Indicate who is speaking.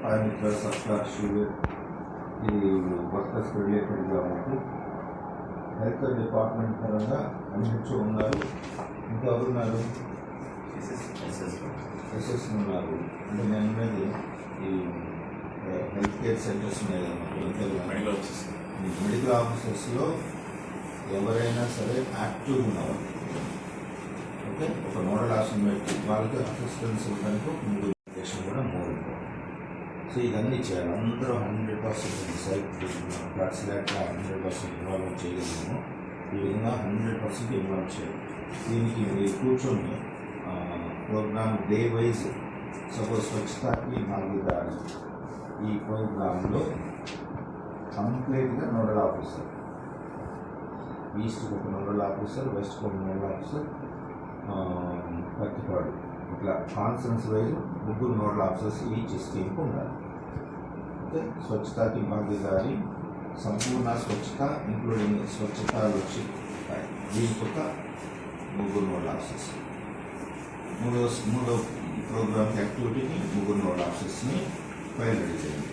Speaker 1: Parameter సబ్స్టార్ sugar ఇది workers రిలేటెడ్గా ఉంటూ హెల్త్ డిపార్ట్మెంట్ పరంగా అన్నించు ఉన్నారు. ఇంకా ఉన్నారు? ఎస్ఎస్ ఉన్నారు. అంటే నేను అనేది ఈ హెల్త్ కేర్ సెంటర్స్ ఉన్నాయి మెడికల్
Speaker 2: మెడికల్ ఆఫీసర్స్
Speaker 1: మెడికల్ ఆఫీసర్స్లో ఎవరైనా సరే యాక్టివ్ ఉన్నవారు ఓకే? ఒక నోడల్ పెట్టి వాళ్ళకి అసిస్టెన్స్ ఇవ్వడానికి కూడా మూడు సో ఇదన్నీ చేయాలి. అందరూ హండ్రెడ్ పర్సెంట్ సెల్ఫ్ ఫ్లాట్స్ లేక హండ్రెడ్ పర్సెంట్ ఇన్వాల్వ్ చేయగలిగాము ఈ విధంగా హండ్రెడ్ పర్సెంట్ ఇన్వాల్వ్ చేయాలి. దీనికి మీరు కూర్చొని ప్రోగ్రామ్ డే వైజ్ సపోజ్ స్వచ్ఛతాకి భాగీదారి ఈ ప్రోగ్రాంలో కంప్లీట్గా నోడల్ ఆఫీసర్. ఈస్ట్కి ఒక నోడల్ ఆఫీసర్ వెస్ట్కి ఒక నోడల్ ఆఫీసర్ పత్తిపాడు ఇట్లా కాన్ఫరెన్స్ వైజ్ ముగ్గురు నోడల్ ఆఫీసర్స్ ఈచ్ స్కీమ్కి ఉండాలి. స్వచ్ఛత స్వచ్ఛతాకి భాగీదారి సంపూర్ణ స్వచ్ఛత ఇంక్లూడింగ్ స్వచ్ఛత వచ్చి దీనికి ఒక ముగ్గురు నోడల్ ఆఫీసర్స్ మూడో మూడో ప్రోగ్రామ్ యాక్టివిటీని ముగ్గురు నోడల్ ఆఫీసర్స్ని ఫైల్ రెడీ చేయండి.